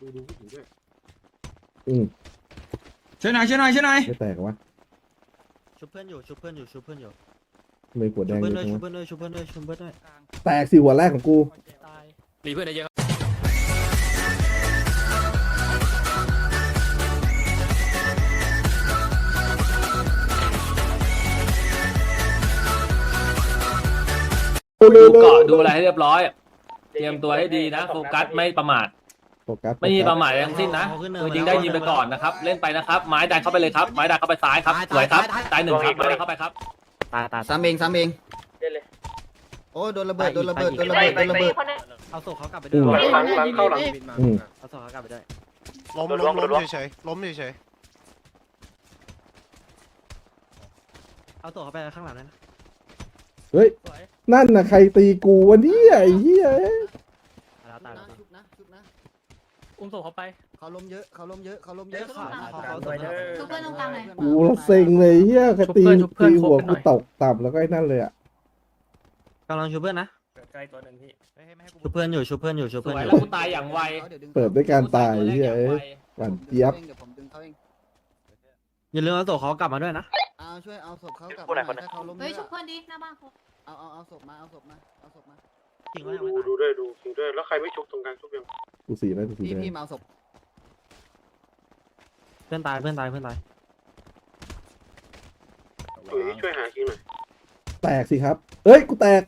ดูดูผู้หญิงด้วยอืมช่วยหน่อยช่วยหน่อยช่วยหน่อยไม่แตกเหรอวะชุบเพื่อนอยู่ชุบเพื่อนอยู่ชุบเพื่อนอยู่ทำไมหัวแดชุบงเพื่เยอนอะด้วยจังชุบวะเพื่อนด้วยชุบเพื่อนด้วยชุบเพื่อนด้วยแตกสิหัวแรกของกูรีเพื่อนได้เยอะดูเกาะดูอะไรให้เรียบร้อย เตรียมตัวให้ดีนะ โฟกัสไม่ประมาท โฟกัสไม่มีโฟกัสประมาทอะไรทั้งสิ้นนะตัวยิงได้ยิงไปก่อนนะครับ เล่นไปนะครับ ไม้ดันเข้าไปเลยครับ ไม้ดันเข้าไปซ้ายครับสวยครับตายหนึ่งครับไม้ดันเข้าไปครับตายตายซ้ำเองซ้ำเองโอ้ยโดนระเบิดโดนระเบิดโดนระเบิดโดนระเบิดเอาศพเขากลับไปอืด้วยมหลังหลังเข้าหลังอืมเอาศพเขากลับไปด้วยล้มล้มล้มเฉยๆล้มเฉยเอาศพเขาไปข้างหลังด้วยนะเฮ้ยนั่นน่ะใครตีกูวะเนี่ยไอ้เหี้ยตายแล้วตายแล้วชุบนะชุบนะ อุ้มศพเขาไป เขาล้มเยอะเขาล้มเยอะเขาล้มเยเดี๋ยอะวขาเขาเขาศพเขาทุกคนตรงกลางหน่อยกูละเซ็งเลยเหี้ยใครตีชุบเพื่อนตีชุบหัวเพื่กูอนตกต่ำแล้วก็ไอ้นั่นเลยอะกำลังชุบเพื่อนนะใกล้ตัวหนึ่งพี่ชุบเพื่อนอยู่ชุบเพื่อนอยู่ชุบสเพื่อนวยอแล้วยู่กูตายอย่างไวเปิดด้วยการตายตัวแรกเหี้ยอางเอ้ยไวหวานเจี๊ยบเดี๋ยวผมดึงเขาเองอย่าลืมเอาศพเขากลับมาด้วยนะเอาช่วยเอาศพเขากลับมาหน่อยถ้าเขาล้มเยเฮ้ยชุบอะเพื่อนดิหน้าบ้านเขาเอาเอาเอาศพมาเอาศพมาเอาศพมา จริงดูว่ายังไม่ดูตายดูด้วยดูดูด้วยแล้วใครไม่ชุบตรงกลางชุบยังกูสีนะกูสีพี่แดพี่งมาเอาศพเพื่อนตายเพื่อนตายเพื่อนตายช่วยช่วยหาคิงหน่อยแตกสิครับ เอ้ย กูแตก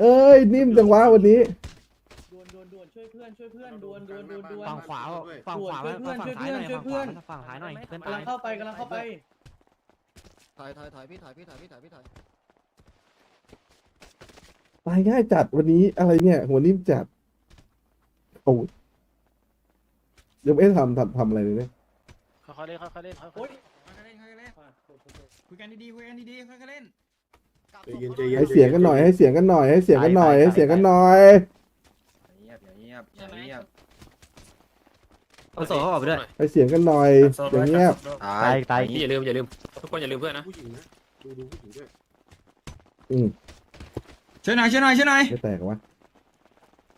เอ้ย นิ่มจังวะวันนี้ ดวนดวนดวนช่วยเพื่อนช่วยเพื่อนดวนดวนดวนดวน ฝั่งขวาฝั่งขวาช่วยเพื่อนฝั่งช่วยซ้ายหน่อยเพื่อน ฝั่งขวาฝั่งซ้ายหน่อยเพื่อนกำตาลัยงเข้าไปกำลังเข้าไป ถอยถอยถอยพี่ถอยพี่ถอยพี่ถอยพี่ถอย ตายง่ายจัดวันนี้อะไรเนี่ย หัวนิ่มจัดโอ้ยยังไม่ได้ทำทำทำอะไรเลยเนี่ยๆค่อยๆเล่นค่อยๆเล่นค่อยโอ๊ยค่อยๆเล่นค่อยๆเล่นคุยกันดีๆคุยกันดีๆค่อยๆเล่นใจเย็นใจเย็นให้เสียงกันหน่อยให้เสียงกันหน่อยให้เสียงกันหน่อยให้เสียงกันหน่อยเงียบอย่าเงียบอย่าเงียบเอาศพเขากลับไปด้วยให้เสียงกันหน่อยอย่างเงี้ยบตายตายพี่อย่าลืมอย่าลืมทุกคนอย่าลืมเพื่อนนะผู้หญิงนะดูดูผู้หญิงด้วยอืม ช่วยหน่อยช่วยหน่อยช่วยหน่อยไม่แตกเหรอวะ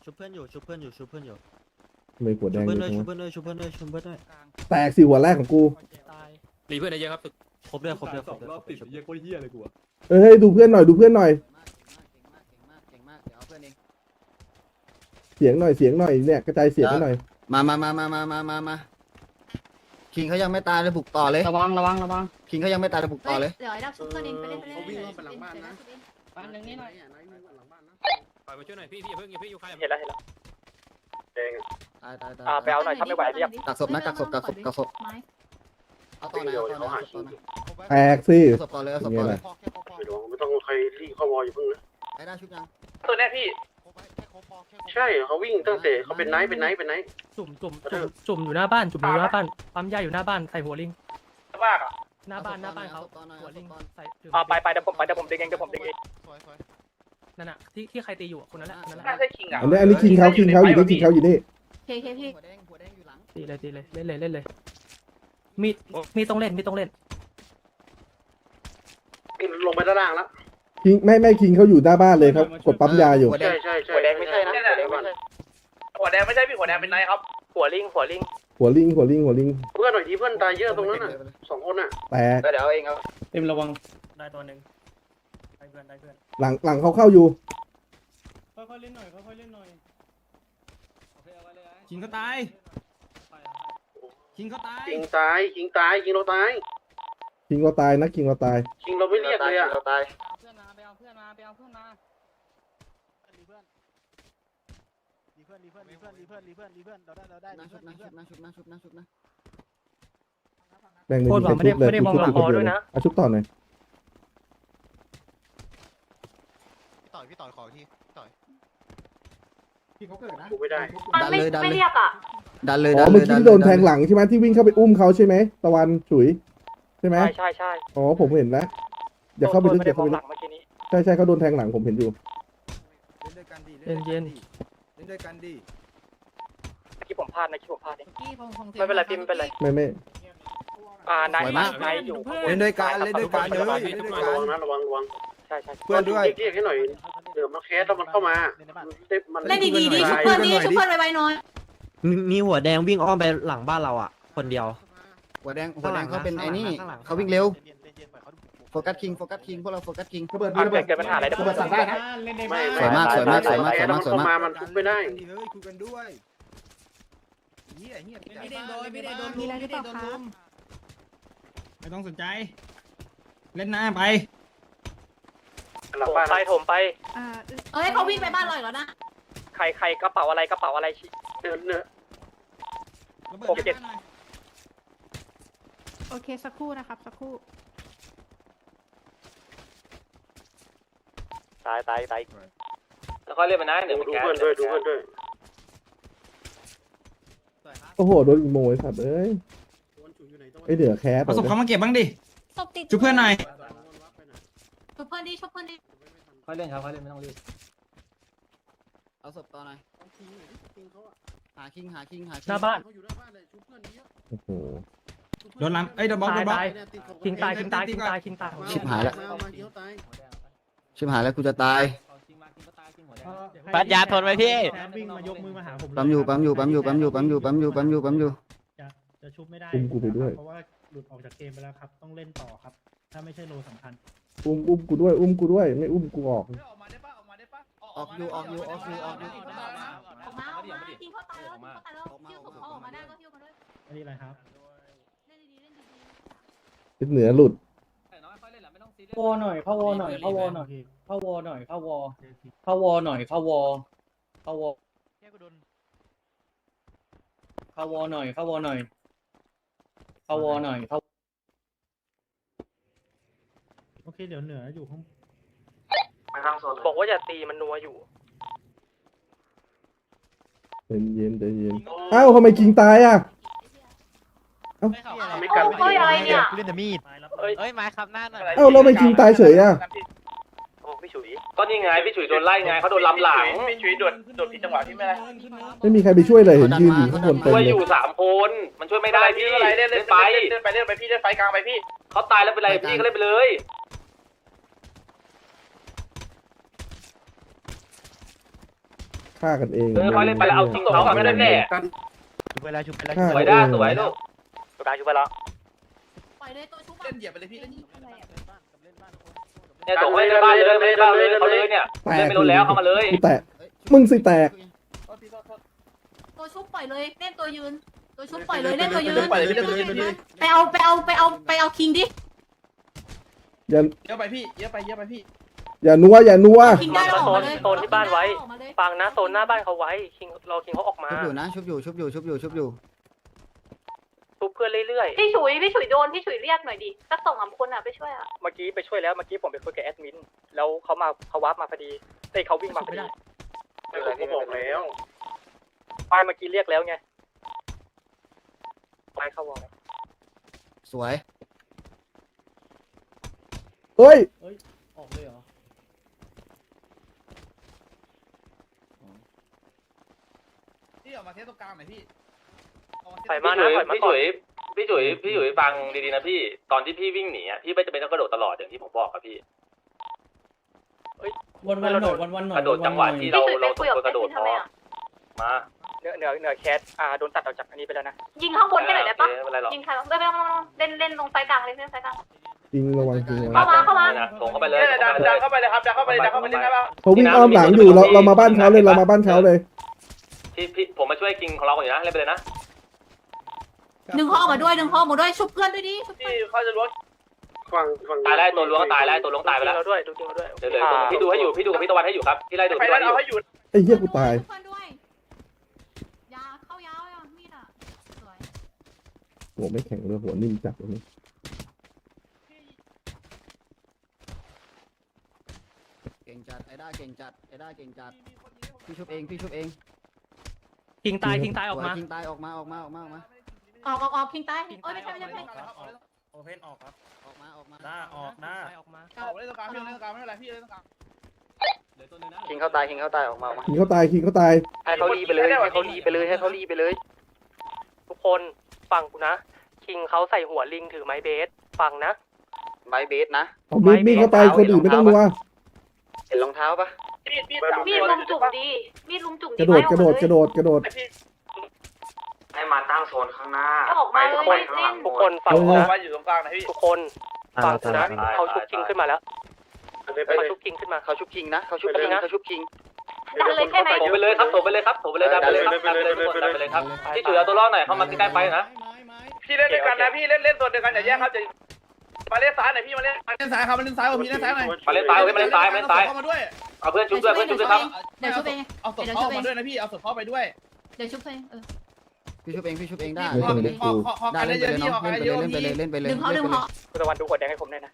ชุบเพื่อนอยู่ชุบเพื่อนอยู่ชุบเพื่อนอยู่ทำไมหัวแดชุบงเพื่เยอนอะด้วยจังชุบวะเพื่อนด้วยชุบเพื่อนด้วยชุบเพื่อนด้วยแตกสิหัวแรกของกู รีเพื่อนได้เยอะครับ ครบด้วยครบด้วยครบด้วยครบด้วยชุบเอ้ยดูเพื่อนหน่อยดูเพื่อนหน่อยเก่งมากเก่งมากเก่งมากเก่งมากเดี๋ยวเอาเพื่อนเองเสียงหน่อยเสียงหน่อยเนี่ยกระจายเสียงให้หน่อย มามามามามามามามาคิงเขายังไม่ตายเลยบุกต่อเลย ระวังระวังระวังคิงเขายังไม่ตายเลยบุกต่อเลย เดี๋ยวไอ้ดับชุบเพื่อนเองไปเล่นไปเล่นเขาวิ่งเข้าไปหลังบ้านนะบ้านหนึ่งนี่หน่อยไหนวิ่งหลังบ้านนะ ปล่อยมาช่วยหน่อยพี่พี่อย่าเพิ่งอย่าเพิ่งอยู่ใครเห็นแล้วเห็นแล้วแดงอะตายตายตายอ่าไปเอาหน่อยถ้าไม่ไหวเรียกกักศพนะกักศพกักศพกักศพไม้เอาต่อวิ่งไหนเดียวเอาต่อไหนเขาหาเอาคิต่องไหนแตกสิเอาศพต่อเลยเอาศพต่อเลยไม่รู้ไม่ต้องใครรีบเข้าวอลอยู่เพิ่งนะไอ้ได้ชุบยังตัวเนี้ยพี่ใช่เขาวิ่งตั้งแต่เขาเป็นไนท์เป็นไนท์เป็นไนท์จุ่มจุ่มจุ่มจุ่มอยู่หน้าบ้านจุ่มอยู่หน้าบ้านปั๊มยาอยู่หน้าบ้านใส่หัวลิงมากอะหน้าบ้านหน้าบ้านเขาอศพต่อหน่อยหัวเอาศลิงพต่อใส่จุ่มอ่าไปไปเดี๋ยวผมไปเดี๋ยวผมดึงเองเดี๋ยวผมดึงเอง นั่นน่ะที่ที่ใครตีอยู่อะคนนั้นแหละคนนั้นแหน่าละใช่คิงอะอันนี้อันนี้คิงเขาคิงเขาอยู่นี่คิงเขาอยู่นี่เคเคพี่หัวแดงหัวแดงอยู่หลังตีเลยตีเลยเล่นเลยเล่นเลย มีดมีดต้องเล่นมีดต้องเล่นลงไปด้านล่างแล้วคิงไม่ไม่คิงเขาอยู่หน้าบ้านเลยเขากดปั๊มยาอยู่ หัวแดใช่งใช่ใช่หัวแดงไม่ใช่นะหัวแดงไม่ใช่หัวแดงไม่ใช่พี่หัวแดงเป็นไนครับ หัวลิงหัวลิงหัวลิงหัวลิงหัวลิงเพื่อนหน่อยทีเพื่อนตายเยอะตรงนั้นน่ะสองคนน่ะแตกเดี๋ยวเอาเองเอาเต็มระวังได้ตัวหนึ่งได้ เพื่อนได้เพื่อนหลังหลังเขาเข้าอยู่ ค่อยๆเล่นหน่อยค่อยๆเล่นหน่อยคิงเขาตายคิงเขาตายคิงตายคิงตายคิงเราตายคิงเราตายนะคิงเราตาย คิงเราไม่เรียกเลยอะเราตายเอาเพื่อนมาไปเอาเพื่อนมาไปเอาเพื่อนมารีเพื่อนรีเพื่อนรีเพื่อนรีเพื่อนรีเพื่อนรีเพื่อนรีเพื่อนเราได้เราได้นะชุบนะชุบนะชุบนะชุบนะชุบนะแบ่งเลยชุบเลยชุบชุบชุบเลยเอาชุบต่อหน่อย ต่อยพี่ต่อยขอทีพี่ต่อยกูไม่ได้ มันไม่ไม่เรียกอะดันเลยอ๋ดัอนเลเมื่อยกี้ดันที่โดนแทงหลังใช่ไหมที่วิ่งเข้าไปอุ้มเขาใช่ไหมตะวันฉุยใช่ไหมใช่ใช่ใช่อ๋อผมเห็นแล้วอย่าเข้าไปลึกไม่อได้ย่ามเข้าองไปหลึลักงเมื่อกี้นี้ใช่ใช่เขาโดนแทงหลังผมเห็นอยู่เย็นเย็นเมื่อกี้ผมพลาดนะเมื่อกี้ผมพลาดเองพี่พงพงไม่เป็นไรพี่ไม่เป็นไร ไม่ไม่ อ่านายนายอยู่เล่นด้วยกันเล่นด้วยกันเลยระวังนะระวังระวังใช่ใช่เพื่อนด้วย เรียกให้หน่อยเดี๋ยวมันแคสแล้วมันเข้ามามันเล่นดีๆดิชุบเพื่อนดิชุบเพื่อนไวๆหน่อยมีมีหัวแดงวิ่งอ้อมไปหลังบ้านเราอะ คนเดียว หัวแดงหัวแดงข้างหลังเขาเป็นนะไอ้นี่ข้างหลัง เขาวิ่งเร็วโฟกัสคิงโฟกัสคิงพวกเราโฟกัสคิงระเบิดระเบิดเกิดปัญหาอะไรระเบิดสั่งได้นะเล่นในไม่บ้านสวยมากสวยมากสวยมากสวยมากสวยมากเข้ามามันทุบไม่ได้เฮ้ยคุยกันด้วยเฮียเฮียไม่ได้โดนไม่ได้โดนมีอะไรหรือเปล่าคะ ไม่ต้องสนใจ เล่นหน้าไป หลังบ้านไปถมไป อ่าเอ้ยเขาวิ่งไปบ้านเราอีกแล้วนะ ใครใครกระเป๋าอะไรกระเป๋าอะไรชี้เนื้อเนื้อ ระเบิดหกเจ็ด หน้าหน่อย โอเคสักครู่นะครับ สักครู่ ตายตายตายแล้วค่อยเล่นไปนะเดี๋ยวดูมันแก๊สเพื่อนด้วยดูเพื่อนด้วย โอ้โห โดนอีโมยสัตว์เอ้ย ไอเดือแคสเอาศพเขามาเก็บบ้างดิศพติดชุบเพื่อนหน่อยชุบเพื่อนดิชุบเพื่อนดิค่อยเล่นครับค่อยเล่นไม่ต้องรีบเอาศพต่อหน่อยหาคิงหาคิงหาคิงหน้าบ้านโอ้โหโดนล้ำเอ้ยโดนบล็อกโดนบล็อก ตายคิงตายคิงตายคิงตายคิงตายชิบหายแล้วชิบหายแล้วกูจะตาย ปัญญาทนไว้พี่วิ่งมายกมือมาหาผมปั๊มอยู่ปั๊มอยู่ปั๊มอยู่ปั๊มอยู่ปั๊มอยู่ปั๊มอยู่ปั๊มอยู่ปั๊มอยู่ จะชุบไม่ได้อุ้มกูไปด้วย เพราะว่าหลุดออกจากเกมไปแล้วครับ ต้องเล่นต่อครับ ถ้าไม่ใช่โลสำคัญ อุ้มอุ้มกูด้วย อุ้มกูด้วย ไม่อุ้มกูออก ออกอยู่ออกอยู่ออกอยู่ออกอยู่ ออกมาออกมายิงเขาตายแล้วยิงเขาตายแล้วฮิ้วศพเขาออกมาได้ก็ฮิ้วมาด้วยอันนี้อะไรครับ เล่นดีๆเล่นดีทิศเหนือหลุด วอหน่อยเข้าวอหน่อยเข้าวอหน่อยเข้าวอหน่อยเข้าวอเข้าวอหน่อยเข้าวอเข้าวอเข้าวอหน่อยเข้าวอหน่อย เข้าวอหน่อยเข้าโอเค เดี๋ยวเหนืออยู่ข้างบอกว่าอย่าตีมันนัวอยู่เย็นเย็นใจเย็นเอ้าทำไมกิงตายอะ ไม่กันๆเฮ้ยอะไรเนี่ย เล่นแต่มีด เอ้ยเอ้ยไม้ครับหน้าหน่อยเอ้าแล้วทำไมกิงตายเฉยอะโอ้ พี่ฉุยก็นี่ไงพี่ฉุยโดนไล่ไงเขาโดนล้ำหลังพี่ชุยโดดโดดผิดจังหวะพี่ไม่ได้ไม่มีใครไปช่วยเลยเห็นยืนอยู่ข้างบนเต็มช่วยเลอยยู่สามคนมันช่วยไม่ได้พี่เล่นเล่นเล่เล่นนไปไปเล่นไปเล่นไปพี่เล่นไฟกลางไปพี่เขาตายแล้วเป็นไรพี่ก็เล่นไปเลย ฆ่ากันเองเออค่อยเล่นไปแล้วเอาจริงเขาอะไม่ได้แน่ชุบไปแล้วชุบไปแล้วฆ่าสวยกันด้าเองสวยลูกตัวกลางชุบไปแล้ว ปล่อยเลยตัวชุบเล่นเหยียบไปเลยพี่ เนี่ยส่งเล่นในบ้านเลยไม่ได้บ้านเลยเขาเลยเนี่ยเล่นไม่ลดแล้วเข้ามาเลยกูแตกมึงสิแตกตัวชุบปล่อยเลยเล่นตัวยืน ตัวชุบปล่อยเลยเล่นตัวยืนปล่อยเลยเล่นตัวยืนไปเอาไปเอาไปเอาไปเอาคิงดิอย่าเยอะไปพี่เยอะไปเยอะไปพี่อย่านัวอย่านัวคิงได้ออกมาเลยโซนที่บ้านไว้ออกมาเลยฟังนะโซนหน้าบ้านเขาไว้คิงรอคิงเขาออกมา ชุบอยู่นะชุบอยู่ชุบอยู่ชุบอยู่ชุบอยู่ ทุบเพื่อนเรื่อยพี่ฉุยพี่ฉุยโดนพี่ฉุยเรียกหน่อยดิสักสองสามคนอะไปช่วยอะ ๆ เมื่อกี้ไปช่วยแล้ว เมื่อกี้ผมไปคุยกับแอดมิน แล้วเขามาเขาวาร์ปมาพอดีเอ้ยเขาวิ่งมาพอดีผมก็บอกแล้ว ไปเมื่อกี้เรียกแล้วไง ไปเข้าวอลสวย เฮ้ย ออกเลยเหรอ พี่ออกมาเทสตรงกลางหน่อยพี่ ถอยมาพี่นะฉุยถอยมาพี่ก่อฉุนยพี่ฉุยพี่ฉุยฟังดีๆนะพี่ตอนที่พี่วิ่งหนีอะพี่ไม่จำเป็นต้องกระโดดตลอดอย่างที่ผมบอกครับพี่ วันวันหน่อยวันวันหน่อยกระโดดจังหวะที่เราเราสมควรกระโดดพอมาเหนือเหนือเหนือแคสอ่าโดนตัดออกจากอันนี้ไปแล้วนะ ยิงข้างบนกันหน่อยได้ปะโอเคไม่เป็นไรหรอกยิงใครวะไม่ไม่ไม่ไม่เล่นเล่นลงไฟกลางเล่นเล่นไฟกลาง จริงระวังจริงระวัเข้างมาเข้ามา นะส่งเข้าไปเลยดันดันเข้าไปเลยครับดันเข้าไปเลยดันเข้าไปเลยครับเขาวิ่งอ้อมหลังอยู่เราเรามาบ้านเขาเลยเรามาบ้านเขาเลย พี่พี่ผมมาช่วยกิงของเราก่อนอยู่นะเล่นไปเลยนะ ดึงเขาออกมาด้วยดึงเขาออกมาด้วยชุบเพื่อนด้วยดิชุบเพื่พี่อนเขาจะล้วงฝั่งฝั่งตายแล้วตัวล้วงก็ตายแล้วตัวล้วงตายไปแล้วดูด้วยดูจริงเราด้วยเดี๋ยวเดี๋ยวพี่ดูให้อยู่พี่ดูกับพี่ตะวันให้อยู่ครับพี่ไล่ดูไปพี่ตะแล้วัวนให้อเอายู่ให้อยู่ไอ้เหี้ยกูตาย ชุบเพื่อนด้วยยาเข้ายาวอะมีดอะสวยหัวไม่แข็งเลยหัวนิ่มจัดเลยเก่งจัดไอ้ด้าเก่งจัดไอ้ด้าเก่งจัดพี่ชุบเองพี่ชุบเองคิงตายคิงตายออกมาสวยคิงตายออกมาออกมาออกมาออกมา ออกออกออกคิงตายเอ้ยไม่ใช่ไม่ใช่ไม่ใช่โอเพนออกครับ ออกมาออกมาด้าออกด้าออกมาออกเล่นตรงกลางพี่เล่นตรงกลางไม่เป็นไรพี่เล่นตรงกลางคิงเขาตายคิงเขาตายออกมาคิงเขาตายคิงเขาตายให้เขารีไปเลยให้เขารีไปเลยให้เขารีไปเลย ทุกคนฟังกูนะคิงเขาใส่หัวลิงถือไม้เบสฟังนะไม้เบสนะเอามีดมีดเข้าไปคนอื่นไม่ต้องนัวเห็นรองเท้าปะมีดมีดมีดลุงจุ่มดีมีดลุงจุ่มกระโดดกระโดดกระโดดกระโดด ให้มาตั้งโซนข้างหน้าออกมาเลยเล่นทุกคนฟังเออนะว่าอยู่ตรงกลางนะพี่ทุกคนฟังกูนะเขาชุบคิงขึ้นมาแล้วไปเขาเลยชุบคิงขึ้นมาเขาชุบคิงนะเขาชุบคิงเขาชุบคิงดันเลยใช่ไหมโถไปเลยครับโถไปเลยครับโถไปเลยดันไปเลยครับดันไปเลยทุกคนดันไปเลยครับที่จุดเอาตัวรอดหน่อยเข้ามาใกล้ๆไปนะพี่เล่นด้วยกันนะพี่เล่นเล่นตัวเดียวกันอย่าแยกครับจะมาเล่นซ้ายหน่อยพี่มาเล่นเล่นซ้ายครับมาเล่นซ้ายผมพี่เล่นซ้ายหน่อยมาเล่นซ้ายเว้ยมาเล่นซ้ายมาเล่นซ้ายเข้ามาด้วยเอาเพื่อนชุบด้วยเพื่อนชุบด้วยครับเดี๋ยวชุบเองเอาศพเข้ามาด้วยนะพี่เอาศพเข้าไปด้วยเดี๋ยวชุบเองเออ พี่ชุบเองพี่ชุบเองได้ไม่เป็นไรขอขอขอได้กันเล่นเยไปอะเลยๆพี่น้องขอกันเล่นเยไปอะเลยๆเล่นไปเลยเล่นไปเลยดึงเขาดึงเขาคุณตะวันดูหัวแดงให้ผมหน่อยนะ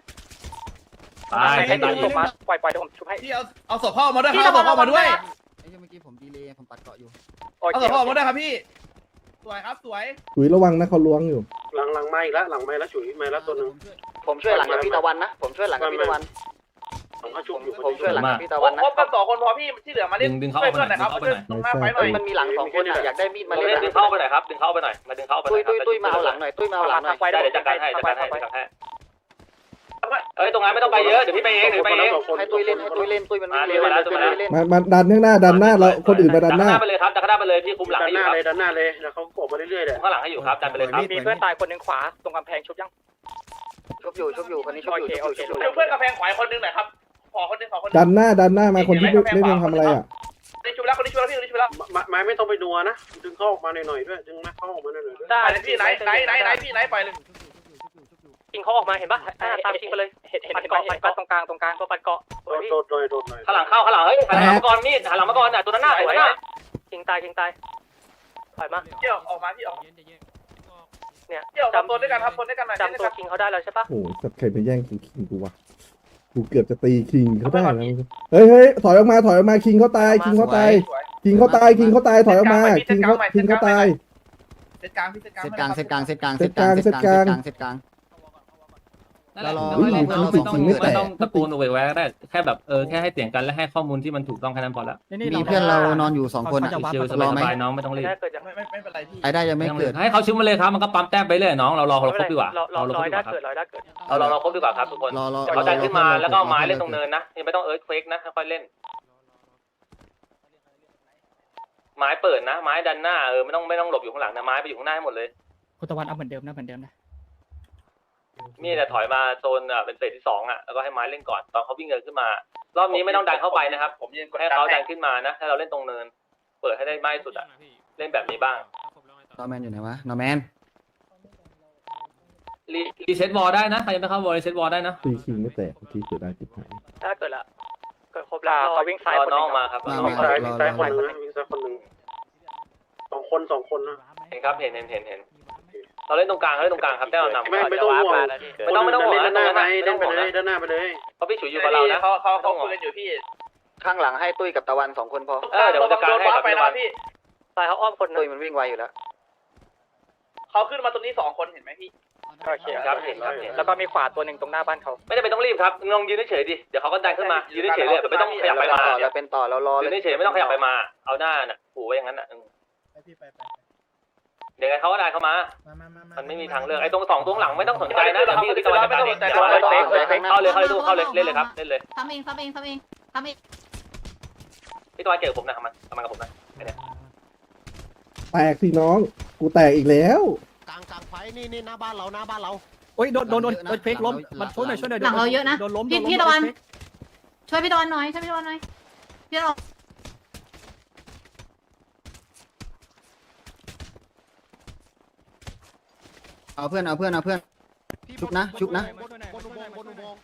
ตายใครตายส่งมาปล่อยปล่อยเดี๋ยวผมชุบให้พี่เอาเอาศพเข้ามาด้วยครับเอาศพเข้ามาด้วยไอ้เมื่อกี้ผมดีเลยผมปัดเกาะอยู่เอาศพเข้ามาด้วยครับพี่ สวยครับสวยหุยระวังนะเขาล้วงอยู่ หลังหลังไม้แล้วหลังไม้แล้วฉุยไม้แล้วตัวหนึ่งผมช่วยหลังกับพี่ตะวันนะ ผมช่วยหลังกับพี่ตะวัน ผมก็ชุบอยู่ผมช่วยหลังกับพี่ตะวันนะครบกันสองคนพอพี่ที่เหลือมาเล่นดึงดึงเข้าไปหน่อยดึงเข้าไปหน่อยตรงหน้าไฟหน่อยมันมีหลังสองคนอะอยากได้มีดมามาเล่เล่นนดึงเข้าไปหน่อยครับดึงเข้าไปหน่อยมาดึงเข้าไปหน่ตุ้อยยตุ้ยตุ้ยมาเอาหลังหน่อยตุ้ยมาเอาหลังหน่อยได้เดี๋ยวจัดการให้จัดการให้จัดการให้เอ้ยตรงนั้นไม่ต้องไปเยอะเดี๋ยวพี่ไปเองเดี๋ยวไปเองให้ตุ้ยเล่นให้ตุ้ยเล่นตุ้ยมันวิ่งเร็วตุ้ยเล่นมามาดันข้างหน้าดันหน้าแล้วคนอื่นมาดันหน้าไปเลยครับดันข้างหน้าไปเลยพี่คุมหลังด้านให้อหยู่น้าครับเลยด้านหน้าเลยแล้วเขากบมาเรื่อยๆเลยคุมข้างหลังให้อยู่ครับดันไปเลยครับมีเพื่อนตายคนหนึ่งขวาตรงกำแพงชุบยังชุบอยู่ชุบอยู่คนนี้ชุบอยู่ชุบอยู่ชุบอยู่เดี๋ยวเพื่อนกระแพงขวายคนนึงหน่อยครับ ขอคนนึงขอคนนึง ดันหน้าดันหน้ามาคนที่ไม่ไม่ได้ทำอะไรอะคนนี้ชุบแล้วคนนี้ชุบแล้วพี่คนนี้ชุบแล้วไม้ไม่ต้องไปนัวนะ ดึงเข้าออกมาหน่อยๆด้วย ดึงมาเข้าออกมาหน่อยๆด้วยได้ไปเลยพี่ไหนไหนไหนไหนพี่ไหนไปเลยคิงเขาออกมาเห็นปะตามคิงไปเลยปัดเกาะปัดเกาะตรงกลางตรงกลางตัวปัดเกาะโดดโดดหน่อยโดดหน่อยข้างหลังเข้าข้างหลังเฮ้ยหันหลังมาก่อนมีดหันหลังมาก่อนน่ะตัวนั้นหน้าตัวนั้นหน้าคิงตายคิงตายถอยมาเที่ยวออกมาพี่ออกเนี่ยเที่ยวมาโซนด้วยกันครับโซนด้วยกันหน่อยจำตัวคิงเขาได้แล้วใช่ปะโอ้โหสัตว์ใครมาแย่งคิงคิงกูวะ กูเกือบจะตีคิงเขาได้แล้วเฮ้ยเฮ้ยถอยออกมาถอยออกมาคิงเขาตายคิงเขาตายคิงเขาตายคิงเขาตายถอยออกมาคิงเขาคิงเขาตายเซตกลางพี่เซตกลางเซตกลางเซตกลางเซตกลางเซตกลางเซตกลางเซตกลาง นั่นแหละรอเดี๋ยวให้เล่นรอไม่จริต้องงๆไม่ไม่แตกต้องตะโกนโวยวายก็ได้แค่แบบเออแค่ให้เสียงกันและให้ข้อมูลที่มันถูกต้องแค่นั้นพอแล้วมีเพื่อนเรานอนอยู่สองคนอะชิวๆสรอไหม บายๆน้องไม่ต้องรีบได้เกิดจากไม่ไม่ไม่เป็นไรพี่ไอ้ได้ยังไม่เกิดให้เขาชุบมาเลยครับมันก็ปั๊มแต้มไปเรื่อยน้องเรารอเขาครบดีกว่าเราเรารอร้ครอบยดีกได้ว่าครับเกิดร้อยได้เกิดเราเรารอครบดีกว่าครับทุกคนรอรอ เขาดันขึ้นมาแล้วก็เอาไม้เล่นตรงเนินนะยังไม่ต้องเอิร์ธเควกนะค่อยๆเล่น ไม้เปิดนะ ไม้ดันหน้าเออไม่ต้องไม่ต้องหลบอยู่ข้างหลังนะไม้ไปอยู่ข้างหน้าให้หมดเลย คุณตะวันเอาเหมือนเดิมนะเหมือนเดิมนะ มีแต่ถอยมาโซนอะเป็นเฟสที่สองอะแล้วก็ให้ไม้เล่นก่อนตอนเขาวิ่งเงินขึ้นมา รอบนี้ไม่ต้องดันเข้าไปนะครับผมยืนกดให้เขาดันขึ้นมานะให้เราเล่นตรงเนิน เปิดให้ได้มากที่สุดอะเล่นแบบนี้บ้างนอแมนอยู่ไหนวะนอแมนรีรีเซ็ตวอลได้นะใครยังไม่เข้าวอลรีเซ็ตวอลได้นะตีคิงไม่แตกเมื่อกี้เสียดายจิบหายถ้าเกิดละเกิดครบแล้วเขาวิ่งซ้ายรคอนหน้นึ่องงมาครับรอน้องวิ่งมาซ้ายวิ่งซ้ายคนนึงนะวิ่งซ้ายคนนึงสองคนสองคนนะเห็นครับเห็นเห็นเห็นเห็น เราเล่นตรงกลางเราเล่นตรงกลางครับได้เรานำไม่ไม่ต้องห่วงไม่ต้องไม่ต้องห่วงเล่นด้านหน้าไปไม่เล่ต้อนงไปห่วงเลนะยด้านหน้าไปเลยเพราะพี่ฉุยอยู่กับเรานะเขาเขาเขาคุยกันอยู่พี่ข้างหลังให้ตุ้ยกับตะวันสองคนพอเออเดี๋ยวผมจัดการให้ครับไปพี่นะวันพี่ตายเขาอ้อมคนนึตุ้ยงมันวิ่งไวอยู่แล้วเขาขึ้นมาตรงนี้สองคนเห็นไหมพี่โอเคครับเห็นครับเห็นแล้วก็มีขวาตัวหนึ่งตรงหน้าบ้านเขาไม่ได้เป็นต้องรีบครับลองยืนเฉยๆดิเดี๋ยวเขาก็ดันขึ้นมายืนเฉยๆเลยไม่ต้องขยับไปมาเราเป็นต่อเรารอยืเลยนเฉยๆไม่ต้องขยับไปมา เอาหน้าน่ะผูไว้อย่างนั้นน่ะอืมไปพี่ไปไป เดี๋ยวไงเขาก็ดันเข้ามามามามามัมันไม่มีทางเลือกไอ้ตรงสองตรงหลังไม่ต้องสนใจนะเดี๋ยวพี่พี่ตะวันจัดการเองไม่เข้าต้องเลสนใจยเข้าเลยเข้าเลยเข้าเลยเข้าเลยเล่นเลยครับเล่นเลยทำเองทำเองทำเองทำเองพี่ตะวันเจอผมนะทำมันทำมันกับผมนะแตกสิน้อง กูแตกอีกแล้วกลางกลางไฟนี่นี่หน้าบ้านเราหน้าบ้านเราโอ้ยโดนโดนโดนโดนเฟกล้มมันช่วยหน่อยช่วยหน่อยหลังเราเยอะนะโดนล้มพี่โดนล้มพี่ตะวันโดเฟกช่วยพี่ตะวันหน่อยช่วยพี่ตะวันหน่อยพี่ตะวัน เอาเพื่อนเอาเพื่อนเอาเพื่อน ชุบนะชุบนะบนอุโมงค์บนอุโมงค์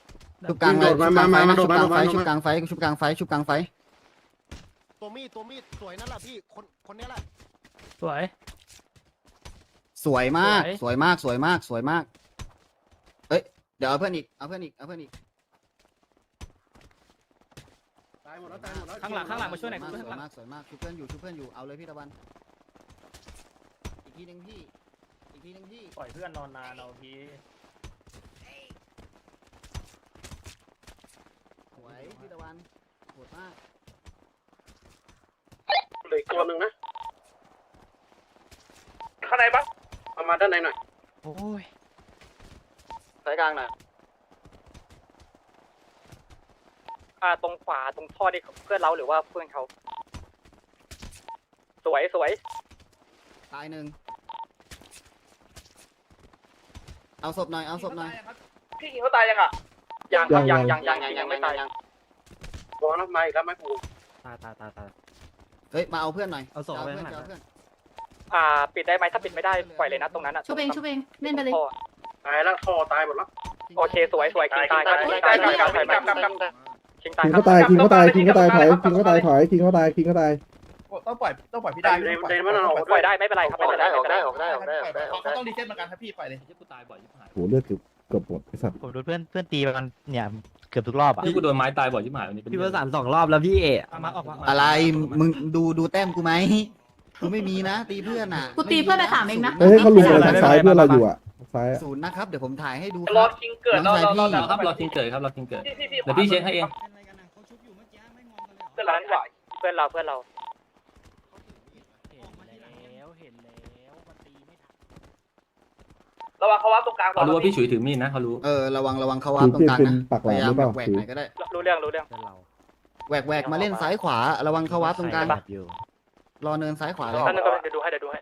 ชุบกลางไฟชุบกลางไฟนะชุบกลางไฟชุบกลางไฟชุบกลางไฟชุบกลางไฟตัวมีดตัวมีดสวยนั่นแหละพี่คนคนนี้แหละสวย สวยมากสวยสวยมากสวยมากสวยมากเอ้ยเดี๋ยวเอาเพื่อนอีกเอาเพื่อนอีกเอาเพื่อนอีกตายหมดแล้วตายหมดแล้วข้างหลังข้างหลังมาช่วยหน่อยสข้างวยหลังมากสวยมากชุบเพื่อนอยู่ชุบเพื่อนอยู่เอาเลยพี่ตะวันอีกทีหนึ่งพี่อี กทีหนึ่งพี่ปล่อยเพื่อนนอนนานเอาพี่สวยพี่ตะวันโหดมากเหลืออีกตัวหนึ่งนะ ข้างในปะเอามาด้านในหน่อย โอ้ยสายกลางหน่อยอ่าตรงขวาตรงท่อนี่เพื่อนเราหรือว่าเพื่อนเขา สวยสวยตายหนึ่ง เอาศพหน่อย เอาศพหน่อยพี่คิงเขาตายยังอะยังครับยังยังยังยังยังไม่ตายบอลนะมาอีกแล้วไหมกูตายตายตายตาย เฮ้ย มาเอาเพื่อนหน่อยเอาศพจะไปเพื่อนข้างหลังจะเอาเพื่อนอ่า ปิดได้ไหมถ้าปิดไม่ได้ปล่อยเลยนะตรงนั้นอะชุบเองชุบเองเล่นไปเลยท่อตายแล้วท่อตายหมดแล้ว โอเคสวยสวยคิงตายครับคิงตายคิงตายถอยมาคิงตายคิงครัเขาบตายคิงเขาตายคิงเขาตายถอยคิงเขาตายถอยคิงเขาตายคิงเขาตายต้ องปล่อยต้องปล่อยพี่ได้ได้อยู่ในในมันออกปล่อยได้ไม่เป็นไรครับไม่เป็นไรไม่เป็นไรเขาต้องรีเซ็ตเหมือนกันครับพี่ปล่อยเลยกูตายบ่อยยิ่งหายโหเลือดเกือบเกือบหมดไอ้สัตว์ผมโดนเพื่อนเพื่อนตีมันเนี่ยเกือบทุกรอบอะนี่กูโดนไม้ตายบ่อยยิ่งหายวันนี้เป็นพี่เบอร์สามสองรอบแล้วพี่เอะมาออกมาอะไรมึงดูดูแต้มกูไหมกูไม่มีนะ ตีเพื่อนอะกูตีเพื่อนไปสามเองนะเฮ้ยเขาลุมอะไรทางซ้ายเพื่อนเราอยู่อะซ้ายอะศูนย์นะครับเดี๋ยวผมถ่ายให้ดูรอครับคิงเกิดเราเราเราครับรอคิงเกิดครับรอคิงเกิดพี่พี่เดี๋ยวพี่เช็คให้เองเป็นอะไรกันนะเขาชุบอยู่เมื่อกี้ไม่มองกันเลยเหรอเพื่อนเราไหวเพื่อนเราเพื่อนเราระวังเขาวับตรงกลางเขารู้ว่าพี่ฉุยถือมีดนะเขารู้ เออระวังระวังเขาวาถืร์อปตรงเป็นกลางเป็นนะปากหพลามยายาหมรือเปล่าแหวกถือไหนก็ได้รู้เรื่องรู้เรื่องเพื่อนเราแหวกแหวกมาเล่นซ้ายขวา ระวังเขาวาร์ปตรงกลางอยู่รอเนินซ้ายขวาเลย ท่านนึงก็เดี๋ยวดูให้เดี๋ยวดูให้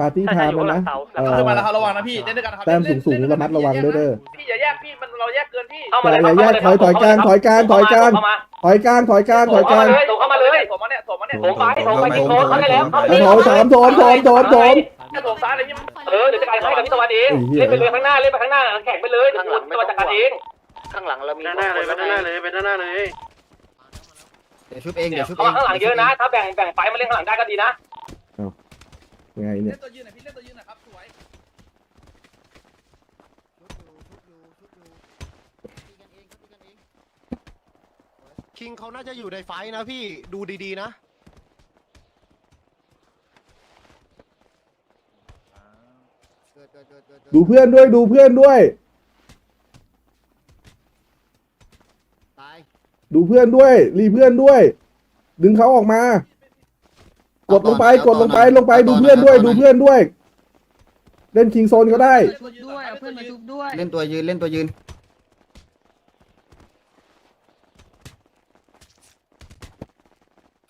ปาร์ตี้ไทม์แล้วนะเออจะมาแล้วครับระวังนะพี่เล่นด้วยกันนะครับแต้มสูงๆระมัดระวังด้วยเด้อ พี่อย่าแยกพี่มันเราแยกเกินพี่เข้ามาเลยอย่าแยกถอยถอยกลางถอยกลางถอยกลาง เข้ามาถอยกลางถอยกลางถอยกลางเลยส่งเข้ามาเลยส่งมาเนี่ยส่งมาเนี่ยโถมไปโถมไปกินโถมเขาได้แล้วไอ้โถมสามโถมโถมโถม โถมถ้าส่งซ้ายอะไรนี่มันเออเดี๋ยวจะการให้กับพี่ตะวันเองเล่นไปเลยข้างหน้าเล่นไปข้างหน้าแข่งไปเลยข้างหลังตะวันจัดการเองข้างหลังเรามีหน้าเลยไปหน้าเลยไปหน้าเลยเดี๋ยวชุบเองเดี๋ยวชุบเขาเองข้างหลังเยอะนะ ถ้าแบ่งแบ่งไฟมาเล่นข้างหลังได้ก็ดีนะยังไงเนี่เล่ยนตัวยืนหน่อยพี่เล่นตัวยืนหน่อยครับสวยคิงเขาน่าจะอยู่ในไฟท์นะพี่ดูดีๆนะ เกิดเกิ ดเกิดเกิดเกิดดูเพื่อนด้วยดูเพื่อนด้วย ตายดูเพื่อนด้วย รีเพื่อนด้วย ดึงเขาออกมา กดลงไปกดลงไปลงไปดูเพื่อนด้วยดูเพื่อนด้วย เล่นคิงโซนก็ได้ ชุบด้วยเอาเพื่อนมาชุบด้วยเล่นตัวยืนเล่นตัวยืน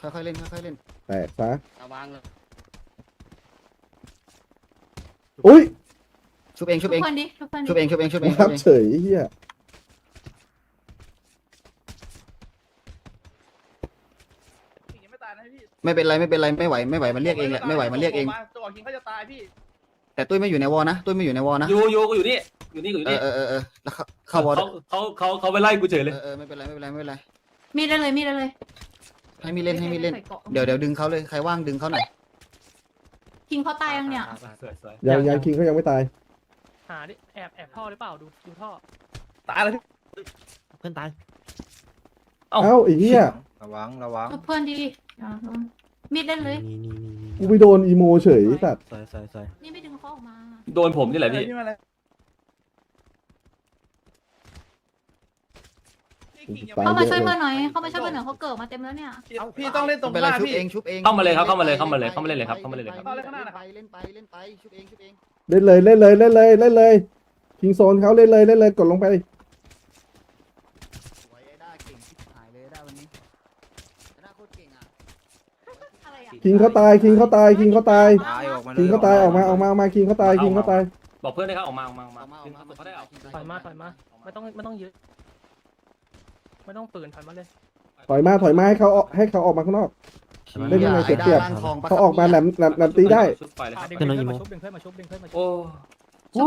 ค่อยๆเล่นค่อยๆเล่นแตกซะระวังเลยอุ้ย ชุบเองชุชุบบเองเพื่อนดิชุบเพื่อนดิชุบเองชุบเองชุบเองชุรับบเองเฉยเฮียยังไม่ตายนะพี่ไม่เป็นไรไม่เป็นไรไม่ไหวไม่ไหวมันเรียกเองแหละไม่ไหวมันเรียกเอง ตัวคิงเขาจะตายพี่แต่ตุ้ยไม่อยู่ในวอลนะตุ้ยไม่อยู่ในวอลนะอยู่อยู่กูอยู่นี่ อยู่นี่กูอยู่เอนี่อเออเออเออแล้วเข้าเข้าวอลเขาเขาเขาเขาไปไล่กูเฉยเอเลยอเออไม่เป็นไรไม่เป็นไรไม่เป็นไรมีดได้เลยมีดได้เลยให้มีเล่นให้มีเล่น ใส่กาะเดี๋ยวเดี๋ยวดึงเขาเลยใครว่างดึงเขาหน่อย คิงเขาตายยังเนี่ย สวยสวยยังยังคิงเขายังไม่ตาย หาดิแอบแอบท่อหรือเปล่าดูดูท่อตายแล้วพี่เพื่อนตาย เอ้าไอ้เหี้ยระวังระวังชุบเพื่อนดิอ่ามีดได้เลย นี่นี่นี่นี่กูไปโดนอีโมเฉยสัตว์ สวยสวยสวยนี่ไม่ดึงเขาออกมาโดนผมนี่แหละพี่พี่มาเลยพี่คิงยังเข้าไม่มาช่วยเพื่อนหน่อย เข้ามาช่วยเพื่อนหน่อยเขาเกิดมาเต็มแล้วเนี่ยพี่ต้องเล่นตรงไม่หเป็นไรน้าชุบพี่เองชุบเองเข้ามาเลยครับเข้ามาเลยเข้ามาเลยเข้ามาเลยเข้ามาเล่นเลยครับเข้ามาเล่นเลยครับ เล่นไปเล่นไปเล่นไปชุบเองชุบเอง เล่นเลยเล่นเลยเล่นเลยเล่นเลยคิงโซนเขาเล่นเลยเล่นเลยกดลงไปสวยไอ้ด้าเก่งชิบหายเลยไอ้ด้าวันนี้ไอ้ด้าโคตรเก่งอะอะไรอะคิงเขาตายคิงเขาตายคิงเขาตายตายออกมาเลยคิงเขาตายออกมาออกมาออกมาคิงเขาตายคิงเขาตายบอกเพื่อนได้ครับออกมาออกมาออกอมาอกมาออกมาเขาได้ออกถอยมาถอยมาไม่ต้องไม่ต้องยืดไม่ต้องปืนถอยมาเลยถอยมาถอยมาให้เขาออกให้เขาออกมาข้างนอก เล่นยังไงเสียเปรียบไอ้ด้าร่างทองปะเขาออกมาแหลมแหลมแหลมตีได้ ชุดไปเลยครับดึงเพื่อนมาชุบดึงเพื่อนมาชุบดึงเพื่อนมาชุบโอ้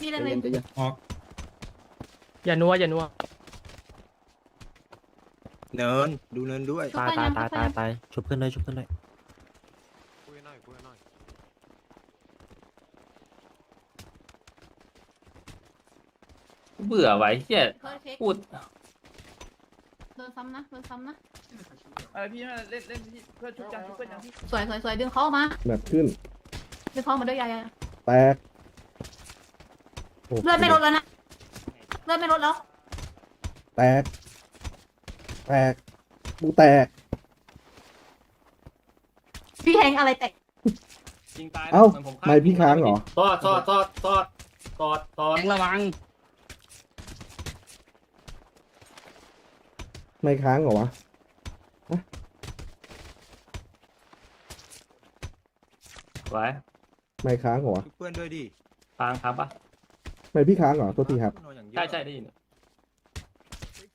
มีดได้ใจเลยเย็นใจเย็นอย่านัวอย่านัวเนินดูเนินด้วยชุบตายเพื่อนตายยังตายชุบเพื่อยนตาตายชุบเพื่อนเลยชุบเพื่อนเลยคุยหน่อยคุยหน่อยเบื่อไว้เฮียเพื่อนเทคพูดโดนซ้ำนะ โดนซ้ำนะ อะไรพี่มาเล่นเล่นพี่เพื่อนชุบจังชุบเพื่อนจังพี่สวยสวยสวยดึงเขาออกมา แบบขึ้น ดึงเขาออกมาด้วยยายแตกโเลือดไม่ลดแล้วนะ เลือดไม่ลดแล้ว แตก แตกกูแตก พี่แทงอะไรแตกยิงตายเอ้าไม่พี่ค้างเหรอ ทอดทอดทอดทอดทอดทอดระวังไม่ค้างเหรอวะ ไว้ไม่ค้างเหรอวะเพื่อนด้วยดิทางครับปะไม่พี่ค้างเหรอ โทษทีครับใช่ใช่ได้ยิน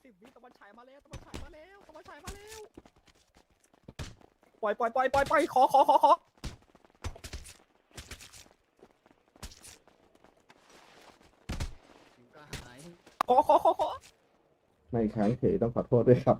สิบวิตะวันฉายมาแล้วตะวันฉายมาแล้วตะวันฉายมาแล้วปล่อยปล่อยปล่อยปล่อยปล่อยขอขอขอขอคิงก็หายขอขอขอขอไม่ค้างเฉยต้องขอโทษด้วยครับ